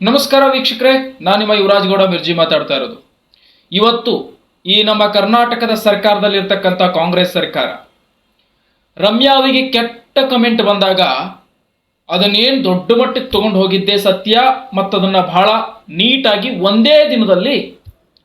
ನಮಸ್ಕಾರ ವೀಕ್ಷಕರೇ, ನಾನು ನಿಮ್ಮ ಯುವರಾಜ್ ಗೌಡ ಮಿರ್ಜಿ ಮಾತಾಡ್ತಾ ಇರೋದು. ಇವತ್ತು ಈ ನಮ್ಮ ಕರ್ನಾಟಕದ ಸರ್ಕಾರದಲ್ಲಿರ್ತಕ್ಕಂಥ ಕಾಂಗ್ರೆಸ್ ಸರ್ಕಾರ. ರಮ್ಯಾ ಅವರಿಗೆ ಕೆಟ್ಟ ಕಮೆಂಟ್ ಬಂದಾಗ ಅದನ್ನೇನು ದೊಡ್ಡ ಮಟ್ಟಕ್ಕೆ ತಗೊಂಡು ಹೋಗಿದ್ದೆ ಸತ್ಯ ಮತ್ತು ಅದನ್ನು ಬಹಳ ನೀಟಾಗಿ ಒಂದೇ ದಿನದಲ್ಲಿ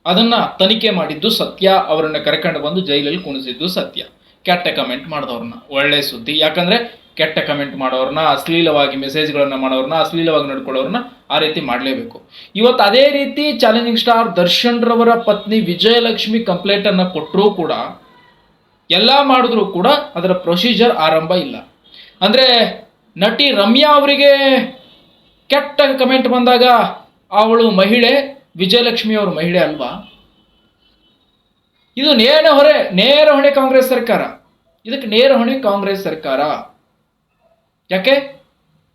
ಅದನ್ನು ತನಿಖೆ ಮಾಡಿದ್ದು ಸತ್ಯ, ಅವರನ್ನು ಕರ್ಕೊಂಡು ಬಂದು ಜೈಲಲ್ಲಿ ಕುಣಿಸಿದ್ದು ಸತ್ಯ. ಕೆಟ್ಟ ಕಮೆಂಟ್ ಮಾಡಿದವ್ರನ್ನ. ಒಳ್ಳೆ ಸುದ್ದಿ. ಯಾಕಂದ್ರೆ ಕೆಟ್ಟ ಕಮೆಂಟ್ ಮಾಡೋರನ್ನ ಅಶ್ಲೀಲವಾಗಿ ಮೆಸೇಜ್ಗಳನ್ನು ಮಾಡೋರನ್ನ ಅಶ್ಲೀಲವಾಗಿ ನಡ್ಕೊಳ್ಳೋರನ್ನ ಆ ರೀತಿ ಮಾಡಲೇಬೇಕು. ಇವತ್ತು ಅದೇ ರೀತಿ ಚಾಲೆಂಜಿಂಗ್ ಸ್ಟಾರ್ ದರ್ಶನ್ ರವರ ಪತ್ನಿ ವಿಜಯಲಕ್ಷ್ಮಿ ಕಂಪ್ಲೇಂಟ್ ಅನ್ನ ಕೊಟ್ಟರೂ ಕೂಡ, ಎಲ್ಲ ಮಾಡಿದ್ರೂ ಕೂಡ ಅದರ ಪ್ರೊಸೀಜರ್ ಆರಂಭ ಇಲ್ಲ. ಅಂದ್ರೆ ನಟಿ ರಮ್ಯಾ ಅವರಿಗೆ ಕೆಟ್ಟ ಕಮೆಂಟ್ ಬಂದಾಗ ಅವಳು ಮಹಿಳೆ, ವಿಜಯಲಕ್ಷ್ಮಿ ಅವರು ಮಹಿಳೆ ಅಲ್ವಾ? ಇದು ನೇರ ಹೊರೆ, ನೇರ ಹೊಣೆ ಕಾಂಗ್ರೆಸ್ ಸರ್ಕಾರ. ಇದಕ್ಕೆ ನೇರ ಹೊಣೆ ಕಾಂಗ್ರೆಸ್ ಸರ್ಕಾರ. ಯಾಕೆ?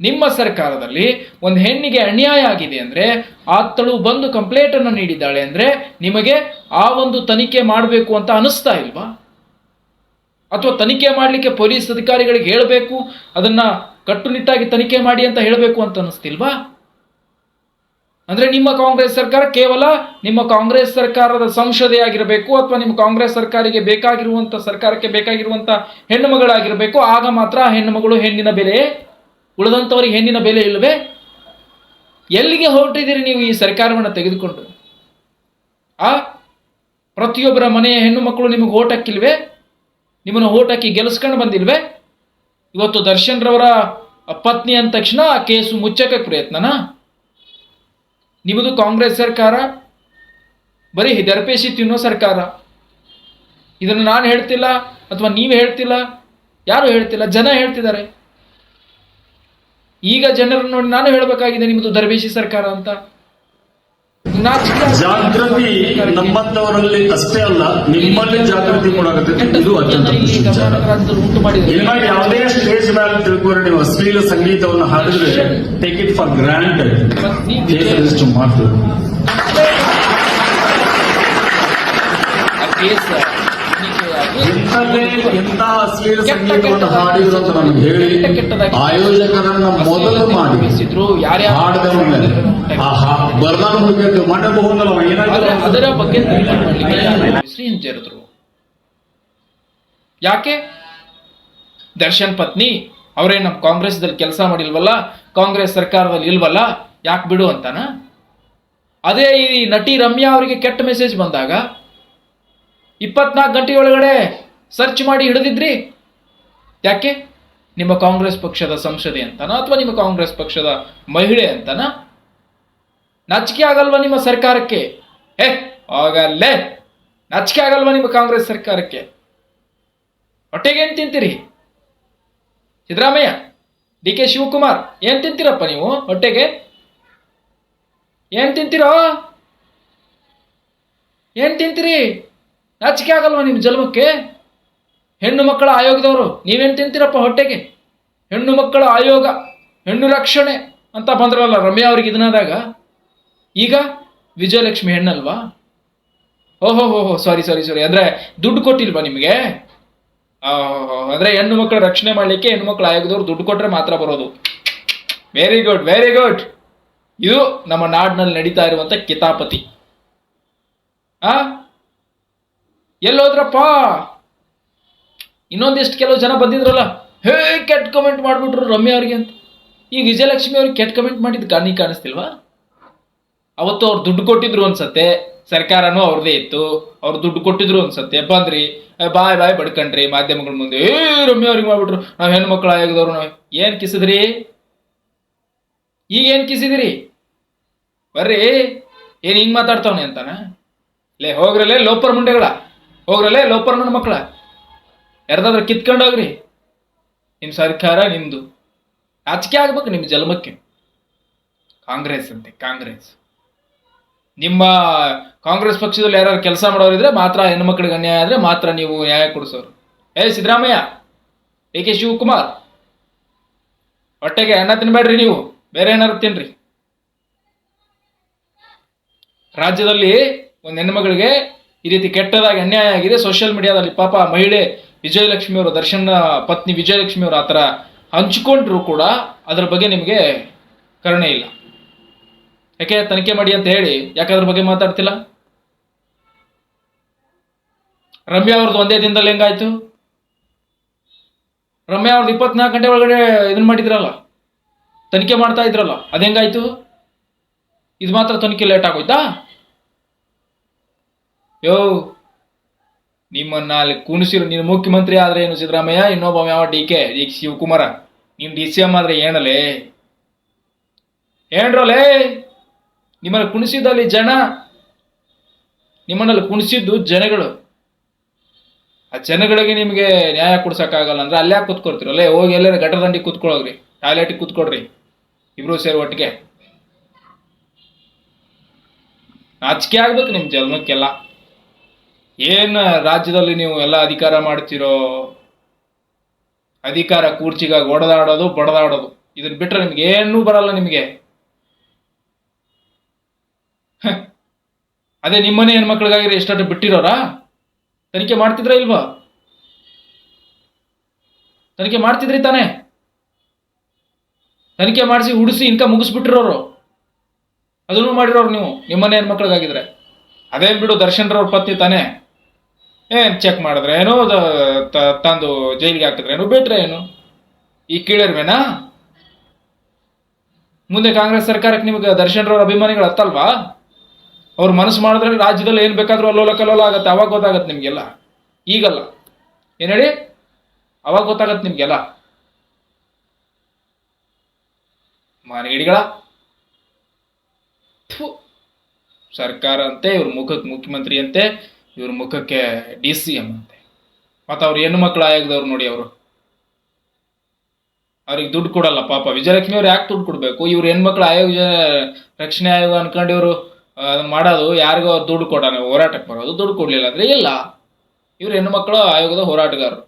ನಿಮ್ಮ ಸರ್ಕಾರದಲ್ಲಿ ಒಂದು ಹೆಣ್ಣಿಗೆ ಅನ್ಯಾಯ ಆಗಿದೆ ಅಂದ್ರೆ ಆತಳು ಬಂದು ಕಂಪ್ಲೇಂಟ್ ಅನ್ನು ನೀಡಿದ್ದಾಳೆ ಅಂದ್ರೆ ನಿಮಗೆ ಆ ಒಂದು ತನಿಖೆ ಮಾಡಬೇಕು ಅಂತ ಅನಿಸ್ತಾ ಇಲ್ವಾ? ಅಥವಾ ತನಿಖೆ ಮಾಡಲಿಕ್ಕೆ ಪೊಲೀಸ್ ಅಧಿಕಾರಿಗಳಿಗೆ ಹೇಳಬೇಕು, ಅದನ್ನ ಕಟ್ಟುನಿಟ್ಟಾಗಿ ತನಿಖೆ ಮಾಡಿ ಅಂತ ಹೇಳಬೇಕು ಅಂತ ಅನಿಸ್ತಿಲ್ವಾ ಅಂದ್ರೆ ನಿಮ್ಮ ಕಾಂಗ್ರೆಸ್ ಸರ್ಕಾರ ಕೇವಲ ನಿಮ್ಮ ಕಾಂಗ್ರೆಸ್ ಸರ್ಕಾರದ ಸಂಸದೆ ಆಗಿರಬೇಕು ಅಥವಾ ನಿಮ್ಮ ಕಾಂಗ್ರೆಸ್ ಸರ್ಕಾರಿಗೆ ಬೇಕಾಗಿರುವಂತ ಸರ್ಕಾರಕ್ಕೆ ಬೇಕಾಗಿರುವಂತ ಹೆಣ್ಣು ಮಗಳಾಗಿರಬೇಕು, ಆಗ ಮಾತ್ರ ಹೆಣ್ಣುಮಗಳು ಹೆಣ್ಣು ಮಗಳು ಹೆಣ್ಣಿನ ಬೆಲೆ ಉಳಿದಂಥವರಿಗೆ ಹೆಣ್ಣಿನ ಬೆಲೆ ಇಲ್ಲವೇ? ಎಲ್ಲಿಗೆ ಹೊರಟಿದ್ದೀರಿ ನೀವು ಈ ಸರ್ಕಾರವನ್ನು ತೆಗೆದುಕೊಂಡು? ಆ, ಪ್ರತಿಯೊಬ್ಬರ ಮನೆಯ ಹೆಣ್ಣು ಮಕ್ಕಳು ನಿಮಗೆ ಓಟ್ ಹಾಕಿಲ್ವೇ ನಿಮ್ಮನ್ನು ಓಟ್ ಗೆಲ್ಲಿಸ್ಕೊಂಡು ಬಂದಿಲ್ವೇ? ಇವತ್ತು ದರ್ಶನ್ ರವರ ಪತ್ನಿ ಅಂದ ತಕ್ಷಣ ಆ ಕೇಸು ಮುಚ್ಚಕ್ಕೆ ಪ್ರಯತ್ನನಾ? ನಿಮ್ಮದು ಕಾಂಗ್ರೆಸ್ ಸರ್ಕಾರ, ಬರೀ ದರ್ಪೇಶಿ ತಿನ್ನೋ ಸರ್ಕಾರ ಇದನ್ನು ನಾನು ಹೇಳ್ತಿಲ್ಲ ಅಥವಾ ನೀವು ಹೇಳ್ತಿಲ್ಲ, ಯಾರು ಹೇಳ್ತಿಲ್ಲ, ಜನ ಹೇಳ್ತಿದ್ದಾರೆ ಈಗ ಜನರನ್ನು ನೋಡಿ ನಾನು ಹೇಳಬೇಕಾಗಿದೆ ನಿಮ್ಮದು ದರ್ಬೇಶಿ ಸರ್ಕಾರ ಅಂತ. ಜಾಗೃತಿ ನಮ್ಮಂತವರಲ್ಲಿ ಅಷ್ಟೇ ಅಲ್ಲ, ನಿಮ್ಮಲ್ಲಿ ಜಾಗೃತಿ ಮೂಡಾಗುತ್ತೆ ಇದು ಅತ್ಯಂತ ಖುಷಿ ವಿಚಾರ. ಯಾವುದೇ ಸ್ಟೇಜ್ ಮೇಲೆ ತಿಳ್ಕೊಂಡ್ರೆ ನೀವು. ಅಶ್ಲೀಲ ಸಂಗೀತವನ್ನು ಹಾಡಿದ್ರೆ take it for grand case ಅಶ್ಲೀಲ ಸಂಗೀತವನ್ನು ಹಾಡಿದ್ರು ಅಂತ ನಮ್ಗೆ ಹೇಳಿ ಆಯೋಜಕರನ್ನ ಮೊದಲು ಮಾಡಿ. ಬೆಳೆಸಿದ್ರು ಯಾರ್ಯಾರು ಹಾಡಿದವನ್ನ ಆ ಹಾ- ಬರ್ದಾನ ಹೋಗ್ಬೇಕು ಮಾಡಬಹುದಲ್ಲ ಅದರ ಬಗ್ಗೆ ಹಿಂಜರಿದ್ರು ಯಾಕೆ? ದರ್ಶನ್ ಪತ್ನಿ ಅವರೇ ನಮ್ಮ ಕಾಂಗ್ರೆಸ್ದಲ್ಲಿ ಕೆಲಸ ಮಾಡಿಲ್ವಲ್ಲ ಕಾಂಗ್ರೆಸ್ ಸರ್ಕಾರದಲ್ಲಿ ಇಲ್ವಲ್ಲ ಯಾಕೆ ಬಿಡು ಅಂತಾನ? ಅದೇ ಈ ನಟಿ ರಮ್ಯಾ ಅವರಿಗೆ ಕೆಟ್ಟ ಮೆಸೇಜ್ ಬಂದಾಗ ಇಪ್ಪತ್ನಾಲ್ಕು ಗಂಟೆ ಒಳಗಡೆ ಸರ್ಚ್ ಮಾಡಿ ಹಿಡಿದಿದ್ರಿ. ಯಾಕೆ? ನಿಮ್ಮ ಕಾಂಗ್ರೆಸ್ ಪಕ್ಷದ ಸಂಸದೆ ಅಂತನ ಅಥವಾ ನಿಮ್ಮ ಕಾಂಗ್ರೆಸ್ ಪಕ್ಷದ ಮಹಿಳೆ ಅಂತನ? ನಾಚಿಕೆ ಆಗಲ್ವಾ ನಿಮ್ಮ ಸರ್ಕಾರಕ್ಕೆ? ಏ ಆಗಲ್ಲೇ. ನಾಚಿಕೆ ಆಗಲ್ವಾ ನಿಮ್ಮ ಕಾಂಗ್ರೆಸ್ ಸರ್ಕಾರಕ್ಕೆ? ಹೊಟ್ಟೆಗೆ ಏನ್ ತಿಂತೀರಿ? ಸಿದ್ದರಾಮಯ್ಯ, ಡಿ ಕೆ ಶಿವಕುಮಾರ್, ಏನ್ ತಿಂತೀರಪ್ಪ ನೀವು ಹೊಟ್ಟೆಗೆ? ಏನ್ ತಿಂತೀರೋ? ಏನ್ ತಿಂತೀರಿ? ನಾಚಿಕೆ ಆಗಲ್ವಾ ನಿಮ್ಮ ಜನ್ಮಕ್ಕೆ? ಹೆಣ್ಣು ಮಕ್ಕಳ ಆಯೋಗದವರು, ನೀವೇನು ತಿಂತೀರಪ್ಪ ಹೊಟ್ಟೆಗೆ? ಹೆಣ್ಣು ಮಕ್ಕಳ ಆಯೋಗ, ಹೆಣ್ಣು ರಕ್ಷಣೆ ಅಂತ ಬಂದ್ರಲ್ಲ ರಮ್ಯಾ ಅವ್ರಿಗೆ ಇದನ್ನಾದಾಗ? ಈಗ ವಿಜಯಲಕ್ಷ್ಮಿ ಹೆಣ್ಣಲ್ವಾ? ಓಹೋ, ಹೋ ಹೋ ಸಾರಿ ಸಾರಿ ಸಾರಿ ಅಂದರೆ ದುಡ್ಡು ಕೊಟ್ಟಿಲ್ವಾ ನಿಮಗೆ? ಅಂದರೆ ಹೆಣ್ಣು ಮಕ್ಕಳ ರಕ್ಷಣೆ ಮಾಡಲಿಕ್ಕೆ ಹೆಣ್ಣು ಮಕ್ಕಳ ಆಯೋಗದವ್ರು ದುಡ್ಡು ಕೊಟ್ಟರೆ ಮಾತ್ರ ಬರೋದು. ವೆರಿ ಗುಡ್ ವೆರಿ ಗುಡ್ ಇದು ನಮ್ಮ ನಾಡಿನಲ್ಲಿ ನಡೀತಾ ಇರುವಂಥ ಕಿತಾಪತಿ. ಆ? ಎಲ್ಲೋದ್ರಪ್ಪ? ಇನ್ನೊಂದಿಷ್ಟು ಕೆಲವು ಜನ ಬಂದಿದ್ರಲ್ಲ, ಹೇ, ಕೆಟ್ಟ ಕಮೆಂಟ್ ಮಾಡ್ಬಿಟ್ರು ರಮ್ಯಾ ಅವ್ರಿಗೆ ಅಂತ. ಈ ವಿಜಯಲಕ್ಷ್ಮಿ ಅವ್ರಿಗೆ ಕೆಟ್ಟ ಕಮೆಂಟ್ ಮಾಡಿದ್ದು ಗಾನಿ ಕಾಣಿಸ್ತಿಲ್ವಾ? ಅವತ್ತು ಅವ್ರು ದುಡ್ಡು ಕೊಟ್ಟಿದ್ರು ಅನ್ಸತ್ತೆ, ಸರ್ಕಾರನೂ ಅವ್ರದೇ ಇತ್ತು. ಅವ್ರು ದುಡ್ಡು ಕೊಟ್ಟಿದ್ರು ಅನ್ಸತ್ತೆ, ಬಂದ್ರಿ ಬಾಯ್ ಬಾಯ್ ಬಡ್ಕಂಡ್ರಿ ಮಾಧ್ಯಮಗಳ ಮುಂದೆ. ಏ, ರಮ್ಯ ಅವ್ರಿಗೆ ಮಾಡ್ಬಿಟ್ರು, ನಾವು ಹೆಣ್ಣು ಮಕ್ಕಳು ಆಯೋಗದವ್ರು ಏನು ಏನ್ ಕಿಸಿದ್ರಿ? ಈಗ ಏನ್ ಕಿಸಿದಿರಿ? ಬರ್ರಿ, ಏನ್ ಹಿಂಗೆ ಮಾತಾಡ್ತಾವನೆ ಅಂತಾನ? ಲೇ ಹೋಗ್ರಲ್ಲೇ ಲೋಪರ್ ಮುಂಡೆಗಳ. ಹೋಗ್ರಲ್ಲೇ ಲೋಪರ್ ನನ್ನ ಮಕ್ಕಳ ಯಾರ್ದಾದ್ರು ಕಿತ್ಕೊಂಡೋಗ್ರಿ. ನಿಮ್ಮ ನಿಮ್ ಸರ್ಕಾರ ನಿಮ್ಮದು ಆಚಿಕೆ ಆಗ್ಬೇಕು ನಿಮ್ಮ ಜನ್ಮಕ್ಕೆ. ಕಾಂಗ್ರೆಸ್ ಅಂತೆ, ಕಾಂಗ್ರೆಸ್. ನಿಮ್ಮ ಕಾಂಗ್ರೆಸ್ ಪಕ್ಷದಲ್ಲಿ ಯಾರು ಕೆಲಸ ಮಾಡೋರಿದ್ರೆ ಮಾತ್ರ ಹೆಣ್ಮಕ್ಳಿಗೆ ಅನ್ಯಾಯ ಆದರೆ ಮಾತ್ರ ನೀವು ನ್ಯಾಯ ಕೊಡಿಸೋರು. ಏ ಸಿದ್ದರಾಮಯ್ಯ, ಎ ಕೆ ಶಿವಕುಮಾರ್, ಹೊಟ್ಟೆಗೆ ಅನ್ನ ತಿನ್ಬೇಡ್ರಿ ನೀವು, ಬೇರೆ ಏನಾರು ತಿನ್ರಿ. ರಾಜ್ಯದಲ್ಲಿ ಒಂದು ಹೆಣ್ಮಗಳಿಗೆ ಈ ರೀತಿ ಕೆಟ್ಟದಾಗಿ ಅನ್ಯಾಯ ಆಗಿದೆ. ಸೋಷಿಯಲ್ ಮೀಡಿಯಾದಲ್ಲಿ ಪಾಪ ಮಹಿಳೆ ವಿಜಯಲಕ್ಷ್ಮಿ ಅವರು ದರ್ಶನ್ ಪತ್ನಿ ವಿಜಯಲಕ್ಷ್ಮಿ ಅವರು ಆ ಥರ ಹಂಚಿಕೊಂಡ್ರು ಕೂಡ ಅದರ ಬಗ್ಗೆ ನಿಮಗೆ ಕರುಣೆ ಇಲ್ಲ. ಯಾಕೆ ತನಿಖೆ ಮಾಡಿ ಅಂತ ಹೇಳಿ, ಯಾಕೆ ಅದ್ರ ಬಗ್ಗೆ ಮಾತಾಡ್ತಿಲ್ಲ? ರಮ್ಯಾ ಅವ್ರದ್ದು ಒಂದೇ ದಿನದಲ್ಲಿ ಹೆಂಗಾಯ್ತು? ರಮ್ಯಾ ಅವ್ರದ್ದು ಇಪ್ಪತ್ನಾಲ್ಕು ಗಂಟೆ ಒಳಗಡೆ ಇದನ್ನ ಮಾಡಿದ್ರಲ್ಲ, ತನಿಖೆ ಮಾಡ್ತಾ ಇದ್ರಲ್ಲ, ಅದು ಹೆಂಗಾಯ್ತು? ಇದು ಮಾತ್ರ ತನಿಖೆ ಲೇಟ್ ಆಗೋಯ್ತಾ? ಯೋ ನಿಮ್ಮನ್ನ ಅಲ್ಲಿ ಕುಣಿಸಿರು, ನೀನು ಮುಖ್ಯಮಂತ್ರಿ ಆದ್ರೆ ಏನು ಸಿದ್ದರಾಮಯ್ಯ? ಇನ್ನೊಬ್ಬ ಯಾವ ಡಿ ಕೆ, ಡಿ ಶಿವಕುಮಾರ. ನೀನು ಡಿ ಸಿ ಎಂ ಆದ್ರೆ ಏನಲೇ ಏನ್ರಲೇ? ನಿಮ್ಮಲ್ಲಿ ಕುಣಿಸಿದಲ್ಲಿ ಜನ, ನಿಮ್ಮನ್ನಲ್ಲಿ ಕುಣಿಸಿದ್ದು ಜನಗಳು. ಆ ಜನಗಳಿಗೆ ನಿಮಗೆ ನ್ಯಾಯ ಕೊಡ್ಸೋಕ್ಕಾಗಲ್ಲ ಅಂದ್ರೆ ಅಲ್ಲೇ ಕೂತ್ಕೊಳ್ತೀರಲ್ಲ ಹೋಗಿ ಎಲ್ಲರೂ ಗಟರ ದಂಡಿ ಕೂತ್ಕೊಳ್ಳೋಗ್ರಿ ಟಾಯ್ಲೆಟಿಗೆ ಕೂತ್ಕೊಡ್ರಿ, ಇಬ್ರು ಸೇರಿ ಒಟ್ಟಿಗೆ. ನಾಚಿಕೆ ಆಗ್ಬೇಕು ನಿಮ್ಮ ಜನ್ಮಕ್ಕೆಲ್ಲ. ಏನು ರಾಜ್ಯದಲ್ಲಿ ನೀವು ಎಲ್ಲ ಅಧಿಕಾರ ಮಾಡ್ತಿರೋ, ಅಧಿಕಾರ ಕೂರ್ಚಿಗಾಗಿ ಒಡೆದಾಡೋದು, ಬಡದಾಡೋದು. ಇದನ್ನ ಬಿಟ್ರೆ ನಿಮ್ಗೆ ಏನೂ ಬರಲ್ಲ ನಿಮಗೆ. ಅದೇ ನಿಮ್ಮನೆ ಹೆಣ್ಮಕ್ಳಿಗಾಗಿರೋ ಎಷ್ಟಾದ್ರು ಬಿಟ್ಟಿರೋರಾ? ತನಿಖೆ ಮಾಡ್ತಿದ್ರ ಇಲ್ವಾ? ತನಿಖೆ ಮಾಡ್ತಿದ್ರಿ ತಾನೇ? ತನಿಖೆ ಮಾಡಿಸಿ ಉಡಿಸಿ ಇನ್ಕ ಮುಗಿಸ್ಬಿಟ್ಟಿರೋರು. ಅದನ್ನು ಮಾಡಿರೋರು ನೀವು, ನಿಮ್ಮನೆ ಹೆಣ್ಮಕ್ಳಿಗಾಗಿದ್ರೆ. ಅದೇ ಬಿಡು, ದರ್ಶನ್ರವ್ರ ಪತ್ನಿ ತಾನೇ. ಏನ್ ಚೆಕ್ ಮಾಡಿದ್ರೆ ಏನೋ ತಂದು ಜೈಲಿಗೆ ಹಾಕಿದ್ರೆ ಏನು ಬಿಟ್ರೆ ಏನು? ಈ ಕೀಳರ್ವೇನಾ? ಮುಂದೆ ಕಾಂಗ್ರೆಸ್ ಸರ್ಕಾರಕ್ಕೆ ನಿಮಗೆ ದರ್ಶನ್ರವ್ರ ಅಭಿಮಾನಿಗಳು ಹತ್ತಲ್ವಾ? ಅವ್ರ ಮನಸ್ಸು ಮಾಡಿದ್ರೆ ರಾಜ್ಯದಲ್ಲಿ ಏನು ಬೇಕಾದ್ರೂ ಅಲ್ಲೋಲ ಕಲ್ಲೋಲ ಆಗತ್ತೆ, ಅವಾಗ ಗೊತ್ತಾಗತ್ತೆ ನಿಮಗೆಲ್ಲ. ಈಗಲ್ಲ. ಏನು ಹೇಳಿ? ಅವಾಗ ಗೊತ್ತಾಗತ್ತೆ ನಿಮಗೆಲ್ಲ. ಮಾನಗಿಡಿಗಳ. ಸರ್ಕಾರ ಅಂತೆ, ಇವ್ರ ಮುಖಕ್ಕೆ ಮುಖ್ಯಮಂತ್ರಿ ಅಂತೆ. ಇವ್ರ ಮುಖಕ್ಕೆ ಡಿ ಸಿ ಎಂ ಅಂತೆ. ಮತ್ತು ಅವ್ರು ಹೆಣ್ಣು ಮಕ್ಕಳು ಆಯೋಗದವ್ರು ನೋಡಿ ಅವರು. ಅವ್ರಿಗೆ ದುಡ್ಡು ಕೊಡಲ್ಲ ಪಾಪ. ವಿಜಯಲಕ್ಷ್ಮಿ ಅವ್ರು ಯಾಕೆ ದುಡ್ಡು ಕೊಡಬೇಕು? ಇವ್ರ ಹೆಣ್ಮಕ್ಳು ಆಯೋಗ ರಕ್ಷಣೆ ಆಯೋಗ ಅನ್ಕೊಂಡು ಇವರು ಅದನ್ನ ಮಾಡೋದು, ಯಾರಿಗೋ ದುಡ್ಡು ಕೊಡೋಣ ಹೋರಾಟಕ್ಕೆ ಬರೋದು ದುಡ್ಡು ಕೊಡಲಿಲ್ಲ ಅಂದ್ರೆ ಇಲ್ಲ. ಇವ್ರ ಹೆಣ್ಮಕ್ಳು ಆಯೋಗದ ಹೋರಾಟಗಾರರು.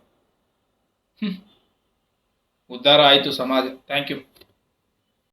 ಉದ್ಧಾರ ಆಯಿತು ಸಮಾಜ. Thank you.